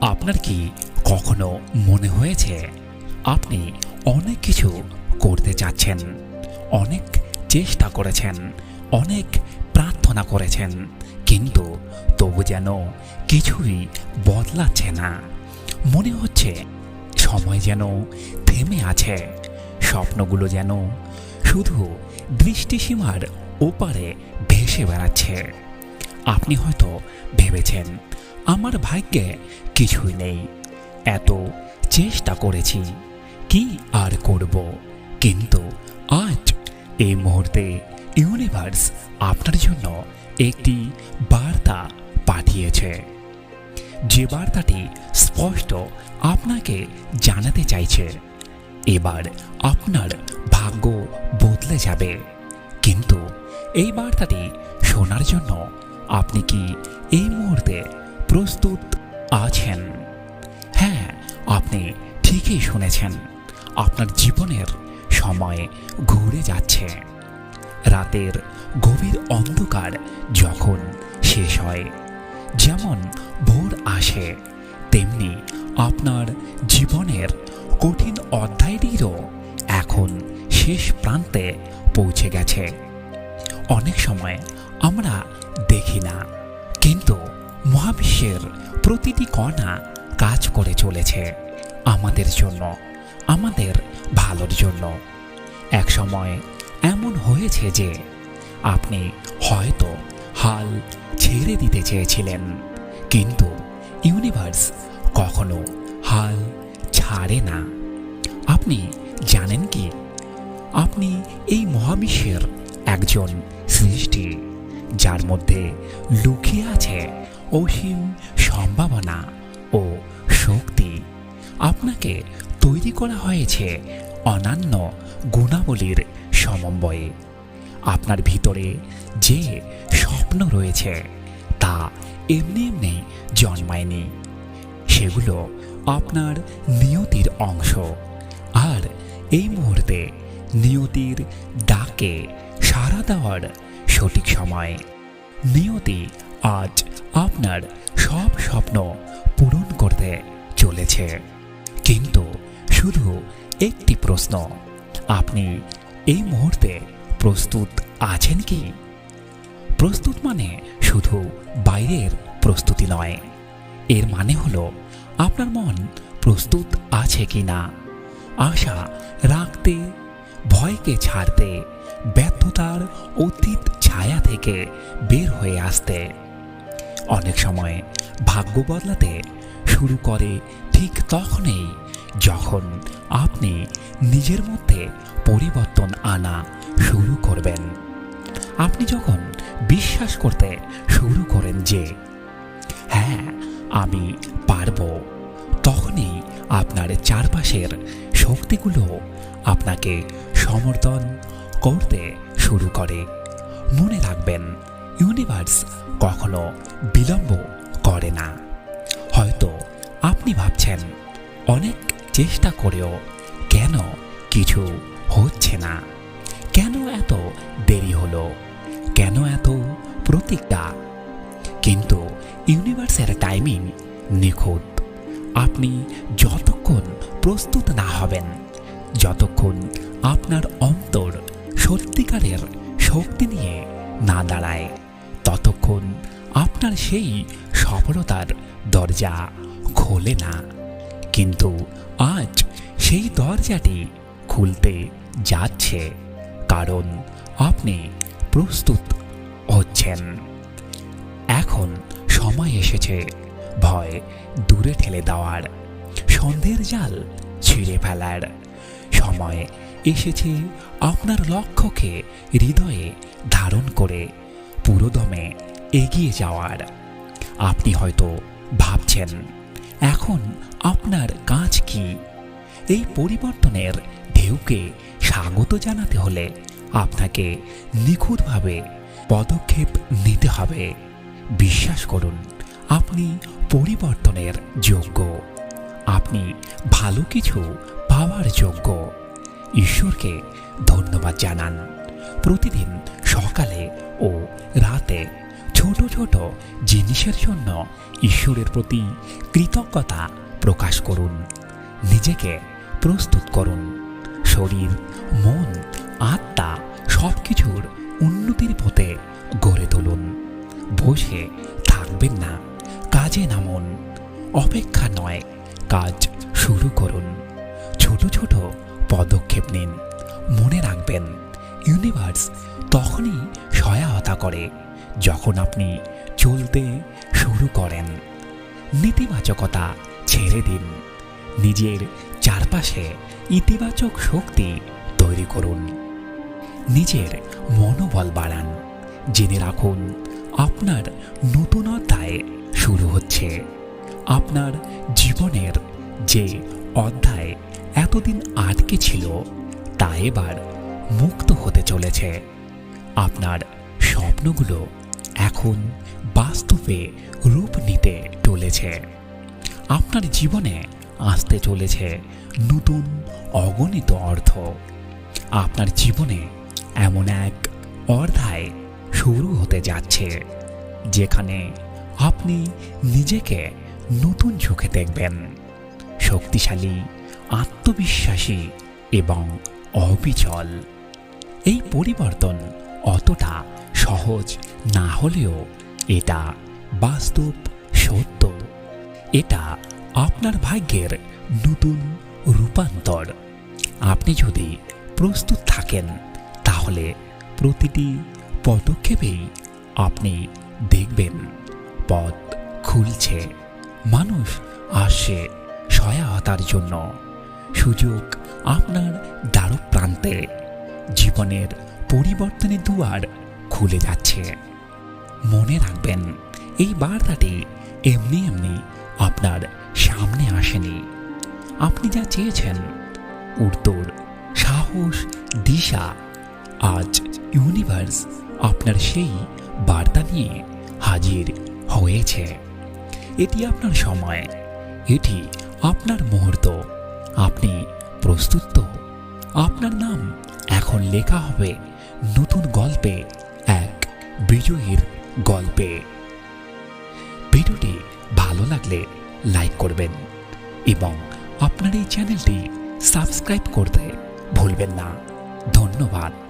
আপনার কি কখনো মনে হয়েছে আপনি অনেক কিছু করতে চাচ্ছেন, অনেক চেষ্টা করেছেন, অনেক প্রার্থনা করেছেন, কিন্তু তবু যেন কিছুই বদলাচ্ছে না? মনে হচ্ছে সময় যেন থেমে আছে, স্বপ্নগুলো যেন শুধু দৃষ্টিসীমার ওপারে ভেসে বেড়াচ্ছে। আপনি হয়তো ভেবেছেন আমার ভাগ্যে কিছুই নেই। এত চেষ্টা করেছি, কি আর করব? কিন্তু আজ এই মুহূর্তে ইউনিভার্স আপনার জন্য একটি বার্তা পাঠিয়েছে। যে বার্তাটি স্পষ্ট আপনাকে জানাতে চাইছে, এবার আপনার ভাগ্য বদলে যাবে। কিন্তু এই বার্তাটি শোনার জন্য আপনি কি এই মুহূর্তে প্রস্তুত আছেন। হ্যাঁ আপনি ঠিকই শুনেছেন, আপনার জীবনের সময় ঘুরে যাচ্ছে। রাতের গভীর অন্ধকার যখন শেষ হয়, যেমন ভোর আসে, তেমনি আপনার জীবনের কঠিন অধ্যায়টিরও এখন শেষ প্রান্তে পৌঁছে গেছে। অনেক সময় আমরা দেখি না। মহাবিশ্বের প্রতিটি কণা কাজ করে চলেছে আমাদের জন্য, আমাদের ভালোর জন্য। এক সময় এমন হয়েছে যে আপনি হয়তো হাল ছেড়ে দিতে চেয়েছিলেন, কিন্তু ইউনিভার্স কখনো হাল ছাড়ে না। আপনি জানেন কি? আপনি এই মহাবিশ্বের একজন সৃষ্টি, যার মধ্যে লুকিয়ে আছে অসীম সম্ভাবনা ও শক্তি। আপনাকে তৈরি করা হয়েছে অনন্য গুণাবলীর সমন্বয়ে। আপনার ভিতরে যে স্বপ্ন রয়েছে, তা এমনি এমনি জন্মায়নি। সেগুলো আপনার নিয়তির অংশ। আর এই মুহূর্তে নিয়তির ডাকে সাড়া দেওয়ার সঠিক সময়। নিয়তি আজ আপনার সব স্বপ্ন পূরণ করতে চলেছে। কিন্তু শুধু একটি প্রশ্ন, আপনি এই মুহূর্তে প্রস্তুত আছেন কি? প্রস্তুত মানে শুধু বাইরের প্রস্তুতি নয়, এর মানে হলো আপনার মন প্রস্তুত আছে কি না? আশা রাখতে, ভয়কে ছাড়তে, ব্যর্থতার অতীত ছায়া থেকে বের হয়ে আসতে অনেক সময় ভাগ্য বদলাতে শুরু করে ঠিক তখনই যখন আপনি নিজের মধ্যে পরিবর্তন আনা শুরু করবেন। আপনি যখন বিশ্বাস করতে শুরু করেন যে হ্যাঁ আমি পারব। তখনই আপনার চারপাশের শক্তিগুলো আপনাকে সমর্থন করতে শুরু করে। মনে রাখবেন ইউনিভার্স কখনো বিলম্ব করে না। হয়তো আপনি ভাবছেন, অনেক চেষ্টা করেও কেন কিছু হচ্ছে না? কেন এত দেরি হলো? কেন এত প্রতিজ্ঞা? কিন্তু ইউনিভার্সের টাইমিং নিখুঁত। আপনি যতক্ষণ প্রস্তুত না হবেন, যতক্ষণ আপনার অন্তর সত্যিকারের শক্তি নিয়ে না দাঁড়ায়। ততক্ষণ আপনার সেই সফলতার দরজা খোলে না। কিন্তু আজ সেই দরজাটি খুলতে যাচ্ছে কারণ আপনি প্রস্তুত হচ্ছেন। এখন সময় এসেছে ভয় দূরে ঠেলে দেওয়ার। সন্ধ্যের জাল ছিঁড়ে ফেলার। সময় এসেছে আপনার লক্ষ্যকে হৃদয়ে ধারণ করে পুরোদমে এগিয়ে যাওয়ার। আপনি হয়তো ভাবছেন, এখন আপনার কাজ কি? এই পরিবর্তনের ঢেউকে স্বাগত জানাতে হলে আপনাকে নিখুঁতভাবে পদক্ষেপ নিতে হবে। বিশ্বাস করুন, আপনি পরিবর্তনের যোগ্য। আপনি ভালো কিছু পাওয়ার যোগ্য। ঈশ্বরকে ধন্যবাদ জানান। প্রতিদিন সকালে ও রাতে ছোট ছোট জিনিসের জন্য ঈশ্বরের প্রতি কৃতজ্ঞতা প্রকাশ করুন। নিজেকে প্রস্তুত করুন। শরীর, মন, আত্মা সব কিছুর উন্নতির পথে গড়ে তুলুন। বসে থাকবেন না, কাজে নামুন। অপেক্ষা নয়, কাজ শুরু করুন। ছোট ছোট পদক্ষেপ নিন। মনে রাখবেন, ইউনিভার্স তখনই সহায়তা করে যখন আপনি চলতে শুরু করেন, নেতিবাচকতা ছেড়ে দিন। নিজের চারপাশে ইতিবাচক শক্তি তৈরি করুন। নিজের মনোবল বাড়ান। জেনে রাখুন, আপনার নতুন অধ্যায় শুরু হচ্ছে। আপনার জীবনের যে অধ্যায় এতদিন আটকে ছিল, তা এবার মুক্ত হতে চলেছে। আপনার স্বপ্নগুলো এখন বাস্তবে রূপ নিতে চলেছে। আপনার জীবনে আসতে চলেছে নতুন অগণিত অর্থ। আপনার জীবনে এমন এক অর্ধায় শুরু হতে যাচ্ছে, যেখানে আপনি নিজেকে নতুন চোখে দেখবেন। শক্তিশালী, আত্মবিশ্বাসী এবং অবিচল। এই পরিবর্তন অতটা সহজ। না হলেও এটা বাস্তব, সত্য। এটা আপনার ভাগ্যের নতুন রূপান্তর। আপনি যদি প্রস্তুত থাকেন, তাহলে প্রতিটি পদক্ষেপেই আপনি দেখবেন, পথ খুলছে। মানুষ আসছে সহায়তার জন্য। সুযোগ আপনার দ্বার প্রান্তে জীবনের পরিবর্তনের দুয়ার খুলে যাচ্ছে। মনে রাখবেন, এই বার্তাটি এমনি এমনি আপনার সামনে আসেনি। আপনি যা চেয়েছেন, উত্তর, সাহস, দিশা, আজ ইউনিভার্স আপনার সেই বার্তা নিয়ে হাজির হয়েছে। এটি আপনার সময়, এটি আপনার মুহূর্ত, আপনি প্রস্তুত। তো আপনার নাম এখন লেখা হবে নতুন গল্পে। বিজয়ীর গল্পে। ভিডিওটি ভালো লাগলে লাইক করবেন এবং আপনার এই চ্যানেলটি সাবস্ক্রাইব করতে ভুলবেন না। ধন্যবাদ।